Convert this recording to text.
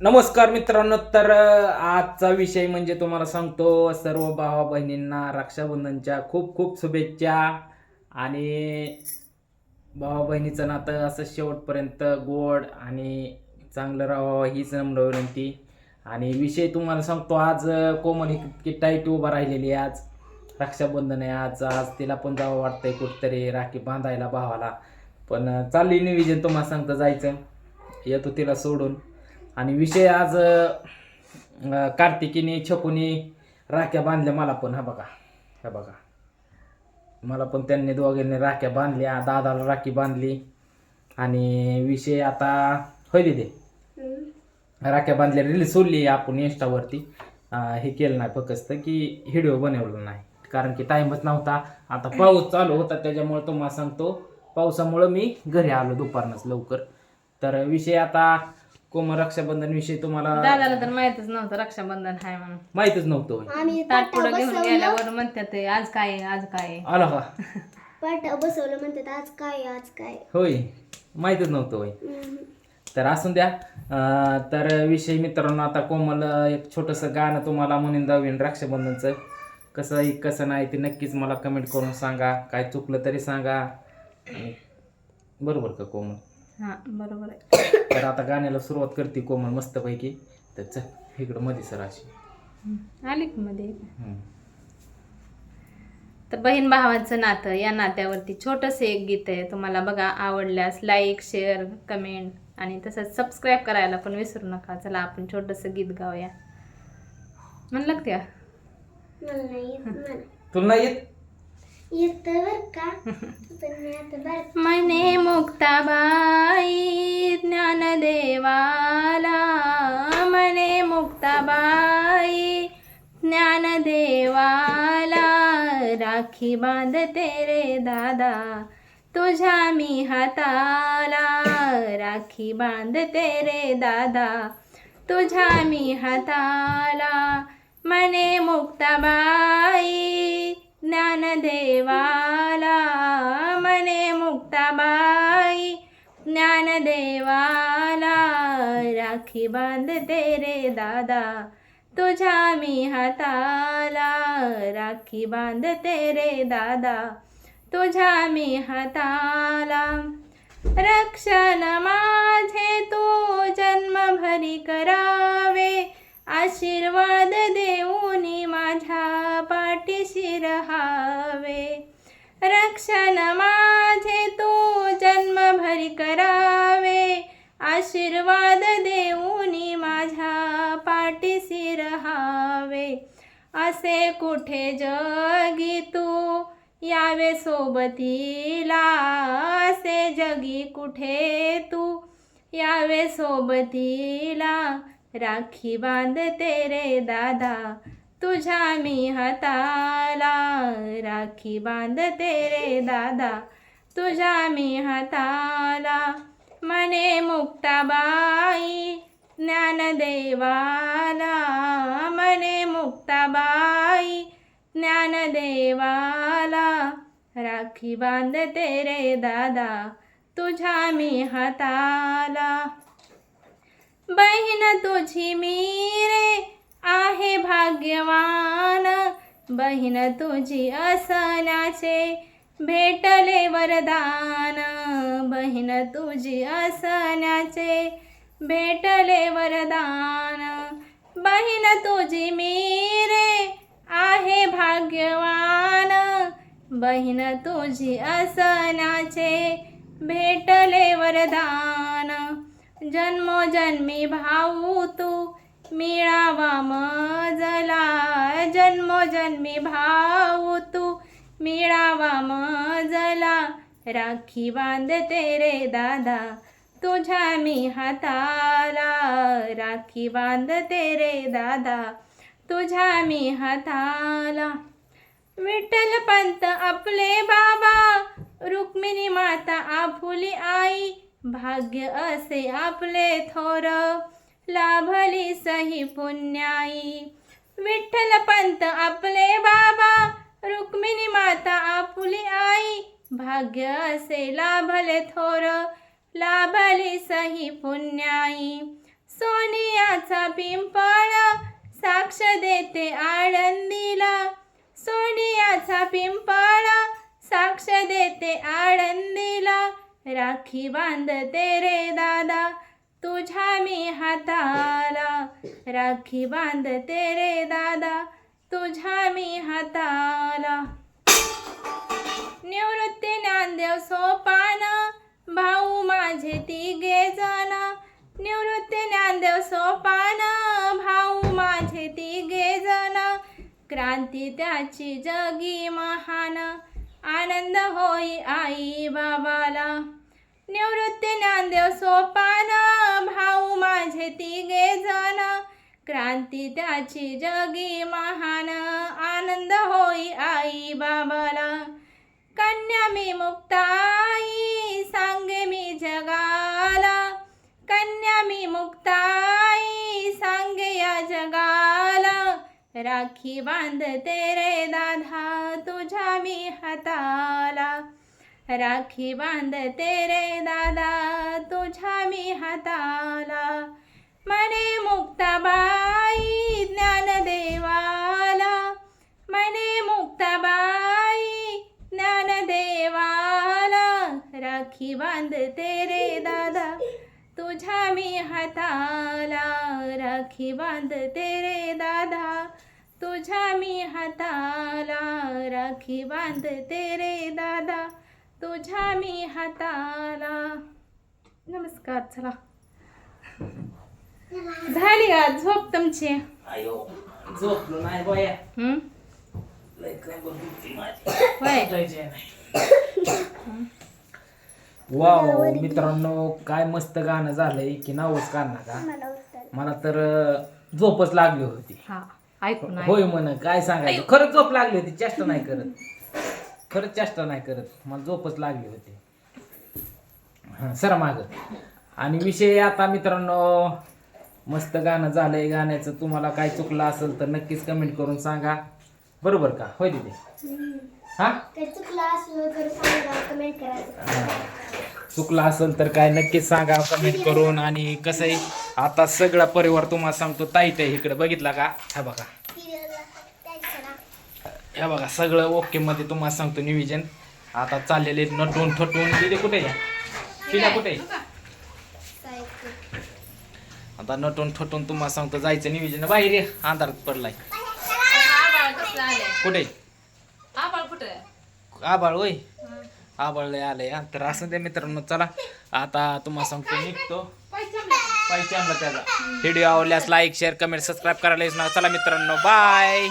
नमस्कार मित्रांनो तर आजचा विषय म्हणजे तुम्हाला सांगतो सर्व भावा बहिणींना रक्षाबंधनच्या खूप खूप शुभेच्छा. आणि भावा बहिणीचं नातं असं शेवटपर्यंत गोड आणि चांगलं राहावं हीच नम्र विनंती. आणि विषय तुम्हाला सांगतो आज कोमल इतकी टाईट उभा राहिलेली आहे आज. रक्षाबंधन आहे आज आज तिला पण जावं वाटतंय कुठतरी राखी बांधायला भावाला. पण चालली नियोजन तुम्हाला सांगतं जायचं. येतो तिला सोडून. आणि विषय आज कार्तिकीने छकुनी राख्या बांधल्या मला पण हा बघा हा बघा. मला पण त्यांनी दोघांनी राख्या बांधल्या दादाला राखी बांधली. आणि विषय आता होईल दे राख्या बांधल्या रील सोडली आपण इंस्टावरती हे केलं नाही फक्त की व्हिडिओ बनवला नाही. कारण की टाईमच नव्हता. आता पाऊस चालू होता त्याच्यामुळे तुम्हाला सांगतो पावसामुळं मी घरी आलो दुपारनंच लवकर. तर विषय आता कोमल रक्षाबंधन विषय तुम्हाला दादाला तर माहितच नव्हतं रक्षाबंधन हाय म्हणून. माहितच नव्हतं होय. आम्ही ताट पाटा पुढं घेऊन बसवलं. गेल्यावर म्हणतात ते, आज काय आहे, आज काय आहे. आला का? पाटा बसवलं म्हणतात आज काय आज काय होय. माहितच नव्हतं होय. हम्म. तर असून द्या अं, तर विषय मित्रांनो आता कोमल अं, एक छोटंसं गाणं तुम्हाला म्हणून जावीन रक्षाबंधनचं. कसं आहे कसं नाही ते नक्कीच मला कमेंट करून सांगा. काय चुकलं तरी सांगा. बरोबर का कोमल? हा. बरोबर आहे. तर आता गाण्याला सुरुवात करते कोमल मस्तपैकी. तर चल इकडं मध्ये सर अशी. हम्म. आली का मध्ये? हम्म. तर बहीण भावाचं नातं या नात्यावरती छोटंसं एक गीत आहे. तुम्हाला बघा आवडल्यास लाईक शेअर कमेंट आणि तसंच सबस्क्राईब करायला पण विसरू नका. चला आपण छोटंसं गीत गाऊया. म्हणलं का त्या? मला नाही येत मला. तुला नाही येत? मने मुक्ताबाई ज्ञानदेवाला मने मुक्ताबाई ज्ञानदेवाला राखी बांधते रे दादा तुझ्या मी हाताला राखी बांधते रे दादा तुझ्या मी हाताला मने मुक्ताबाई ज्ञानदेवाला मने मुक्ताबाई. ज्ञानदेवाला राखी बांधते रे दादा. तुझ्या मी हाताला राखी बांधते रे दादा. तुझ्या मी हाताला रक्षण माझे तू जन्मभरी करावे. आशीर्वाद रहावे. रक्षण माझे तू जन्मभरी करावे. आशीर्वाद देऊनी माझ्या पाठीशी रहावे. असे कुठे जगी तू? यावे सोबतीला. असे जगी कुठे तू? यावे सोबतीला. राखी बांधते रे दादा. तुझ्या मी हाताला राखी बांधते रे दादा. तुझ्या मी हाताला मने मुक्ताबाई ज्ञानदेवाला मने मुक्ताबाई ज्ञानदेवाला राखी बांधते रे दादा. तुझ्या मी हाताला बहीण तुझी मी रे बहीण तुझी असनाचे भेटले वरदान. बहीण तुझी असनाचे भेटले वरदान. बहीण तुझी मी रे आहे भाग्यवान. बहीण तुझी असनाचे भेटले वरदान. जन्मोजन्मी भाऊ तू मिळावा मग. जन्मोजन्मी भाऊ तू. मिळावा मजला राखी बांधते रे दादा. तुझ्या मी हाताला राखी बांधते रे दादा. तुझ्या मी हाताला. विठ्ठल पंत आपले बाबा रुक्मिणी माता आपुली आई. भाग्य असे आपले थोर लाभली सही पुण्याई. पंत आपले बाबा रुक्मिणी माता आपुली आई. भाग्य असे लाभले थोर लाभली सही पुण्याई. सोनियाचा पिंपळ साक्ष देते आळंदीला. सोनियाचा पिंपळ साक्ष देते आळंदीला. राखी बांधते रे दादा तुझ्या मी हाताला राखी बांधते रे दादा. तुझ्या मी हाताला निवृत्ती ज्ञानदेव सोपान भाऊ माझे तिघे जण. निवृत्ती ज्ञानदेव सोपान भाऊ माझे तिघे जण. क्रांती त्याची जगी महान आनंद होई आई बाबाला. निवृत्ती ज्ञानदेव सोपान भाऊ माझे तिघे जण. क्रांती त्याची जगी महान आनंद होई आई बाबाला. कन्या मी मुक्ताई सांगे मी जगाला. कन्या मी मुक्ताई सांगे या जगाला. राखी बांधते रे दादा तुझ्या मी हाताला. राखी बांधते रे दादा तुझ्या मी हाताला. मने मुक्ताबाई ज्ञानदेवाला मने मुक्ताबाई ज्ञानदेवाला राखी बांधते रे दादा तुझ्या मी हाताला. राखी बांधते रे दादा तुझ्या मी हाताला. राखी बांधते रे दादा तुझ्या मी हाताला. नमस्कार चला. झाली का झोप तुमची? अयो झोपलो नाही बाया. हं? लय काय बघितली माझी. होय. जायचे नाही. वाव मित्रांनो काय मस्त गाणं झालंय की नावच काढणार का? मला तर अं, झोपच लागली होती. हा ऐकून होय म्हण काय सांगायचं? खरंच झोप लागली होती चेष्टा नाही करत. खरंच चेष्टा नाही करत. मला झोपच लागली होती. हा सर माग. आणि विषय आता मित्रांनो मस्त गाणं झालंय. गाण्याचं तुम्हाला काय चुकलं असेल तर नक्कीच कमेंट करून सांगा. बरोबर का? होय तिथे हा? चुकलं असलं तर काय नक्कीच सांगा कमेंट करून. आणि कसं आहे आता सगळा परिवार तुम्हाला सांगतो ताईट आहे इकडे बघितला का? हा बघा. हे बघा सगळं ओके मध्ये तुम्हाला सांगतो निविजन आता चाललेले नटून थटून. तिथे कुठे आहे? शिला कुठे आता नटून थटून तुम्हाला सांगतो जायचं निविजन बाहेर अंधारात पडलाय. कुठे? आबाळ होय? आबाळ आलंय तर असं ते मित्रांनो चला. आता तुम्हाला सांगतो निघतो. पाहिजे त्याचा व्हिडिओ आवडल्यास लाईक शेअर कमेंट सबस्क्राईब करायला चला मित्रांनो बाय